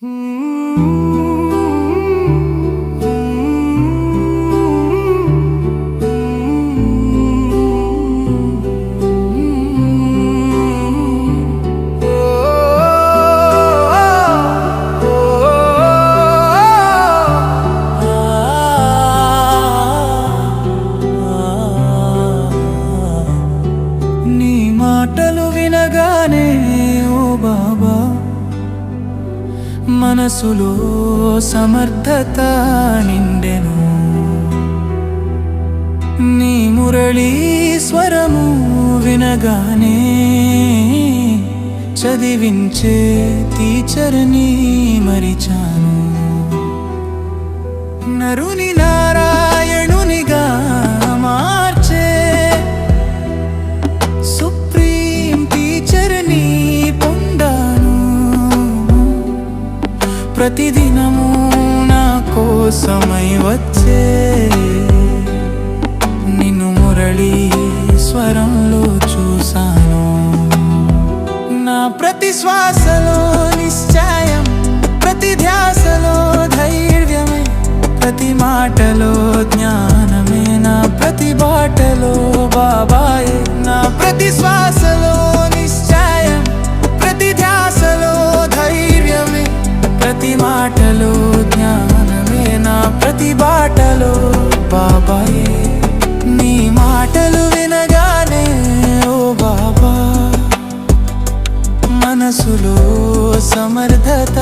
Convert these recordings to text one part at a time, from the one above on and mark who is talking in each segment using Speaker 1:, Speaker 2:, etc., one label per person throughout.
Speaker 1: నీ మాటలు వినగానే ఓ బాబా మనసులో సమర్థత నిండెను. నీ మురళీ స్వరము వినగానే చదివించే టీచర్ని మరిచాను. నరునిలా మాటలో జ్ఞానమే నా ప్రతి బాటలో బాబాయే నా ప్రతి శ్వాసలో నిశ్చయం ప్రతి ధ్యాసలో ధైర్యమే. ప్రతి మాటలో జ్ఞానమే నా ప్రతి బాటలో బాబాయే నీ మాటలు వినగానే ఓ బాబా మనసులో సమర్థత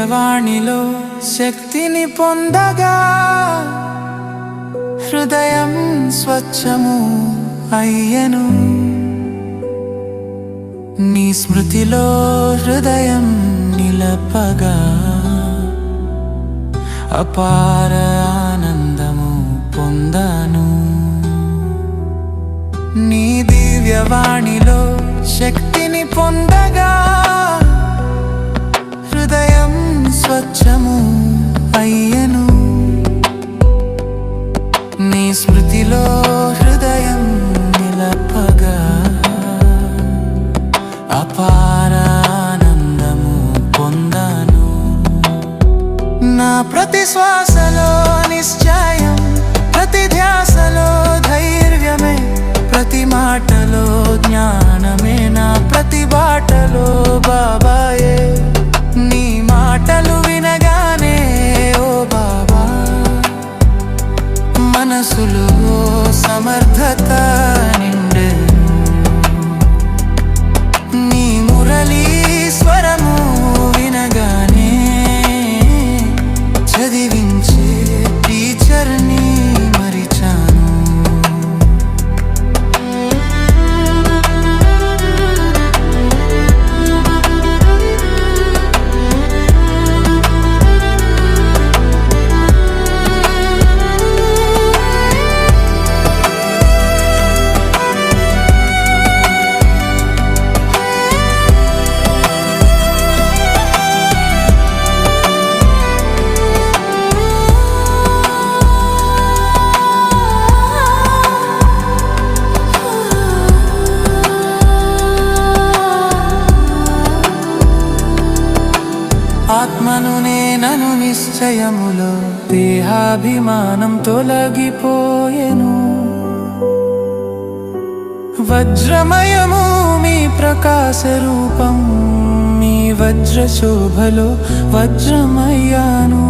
Speaker 1: దివ్యవాణిలో శక్తిని పొందగా హృదయం స్వచ్ఛము అయ్యను. నీ స్మృతిలో హృదయం నిలపగా అపార ఆనందము పొందాను. నీ దివ్యవాణిలో శక్తిని పొంద మనసులో సమర్థత ఆత్మను నేనను నిశ్చయములో దేహాభిమానం తొలగిపోయెను. వజ్రమయము మీ ప్రకాశ రూపం మీ వజ్ర శోభలో వజ్రమయ్యాను.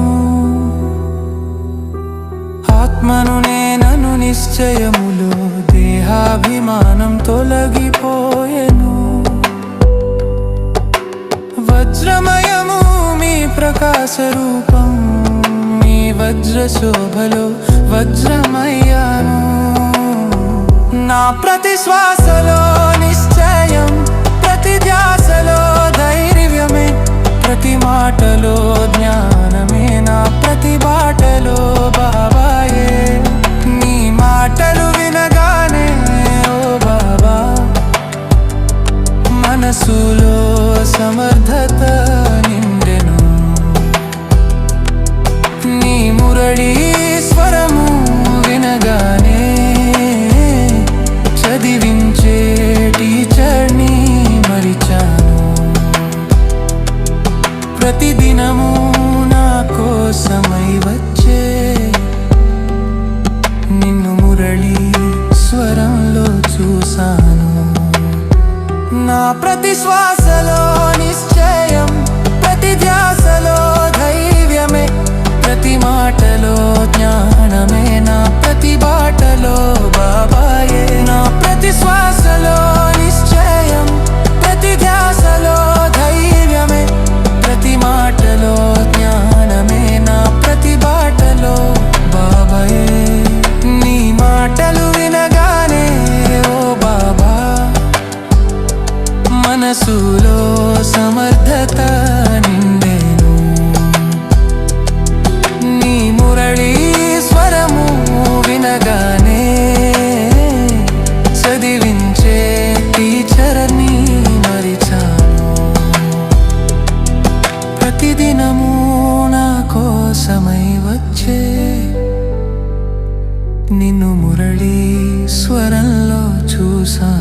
Speaker 1: ఆత్మను నేనను నిశ్చయములో దేహాభిమానం తొలగి స్వరూపం నీ వజ్ర శోభలో వజ్రమయ్యాను. నా ప్రతి శ్వాసలో నిశ్చయం ప్రతి ధ్యాసలో ధైర్యమే ప్రతి మాటలో జ్ఞానమే నా ప్రతి బాటలో బాబాయే. వచ్చే నిన్ను మురళి స్వరంలో చూశాను. నా ప్రతి మనసులో సమర్థత నిండేను. నీ మురళీ స్వరము వినగానే చదివించే టీచర్ని మరిచాను. ప్రతిదినము నా కోసమై వచ్చే నిన్ను మురళీ స్వరంలో చూశాను.